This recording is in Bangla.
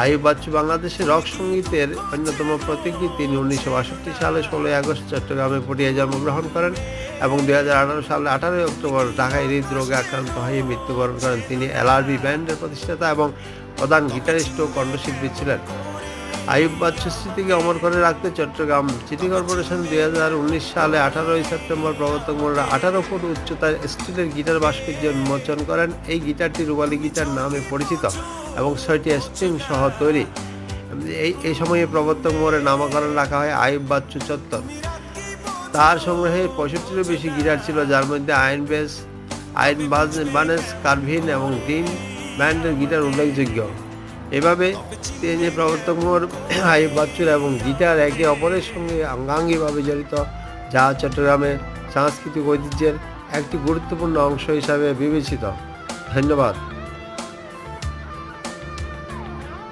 আয়ুব বাচ্চু বাংলাদেশের রক সঙ্গীতের অন্যতম প্রতীকী তিনি উনিশশো বাষট্টি সালে ষোলোই আগস্ট চট্টগ্রামে পটিয়ে জন্মগ্রহণ করেন এবং দু হাজার আঠারো সালে আঠারোই অক্টোবর ঢাকায় হৃদরোগে আক্রান্ত হয়ে মৃত্যুবরণ করেন। তিনি এলআরবি ব্যান্ডের প্রতিষ্ঠাতা এবং প্রধান গিটারিস্ট ও কণ্ঠশিল্পী ছিলেন। আয়ুব বাচ্চু স্মৃতিকে অমর করে রাখতে চট্টগ্রাম সিটি কর্পোরেশন দুই হাজার উনিশ সালে আঠারোই সেপ্টেম্বর প্রবর্তক মোড়া আঠারো ফুট উচ্চতার স্টিলের গিটার ভাস্কর্য উন্মোচন করেন। এই গিটারটি রুবালি গিটার নামে পরিচিত। এবং ছয়টি স্ট্রিং সহ তৈরি। এই এই সময়ে প্রবর্তক মোড়ে নামকরণ রাখা হয় আয়ুব বাচ্চু চত্বর। তার সংগ্রহে পঁয়ষট্টিরও বেশি গিটার ছিল, যার মধ্যে আইন বেস আইন বাজ- বানেস, কার্ভিন এবং ডিন ব্যান্ডের গিটার উল্লেখযোগ্য। এভাবে তিনি প্রবর্তক মোড় আইব বাচ্চুর এবং গিটার একে অপরের সঙ্গে অঙ্গাঙ্গিভাবে জড়িত। যা চট্টগ্রামের সাংস্কৃতিক ঐতিহ্যের একটি গুরুত্বপূর্ণ অংশ হিসাবে বিবেচিত। ধন্যবাদ।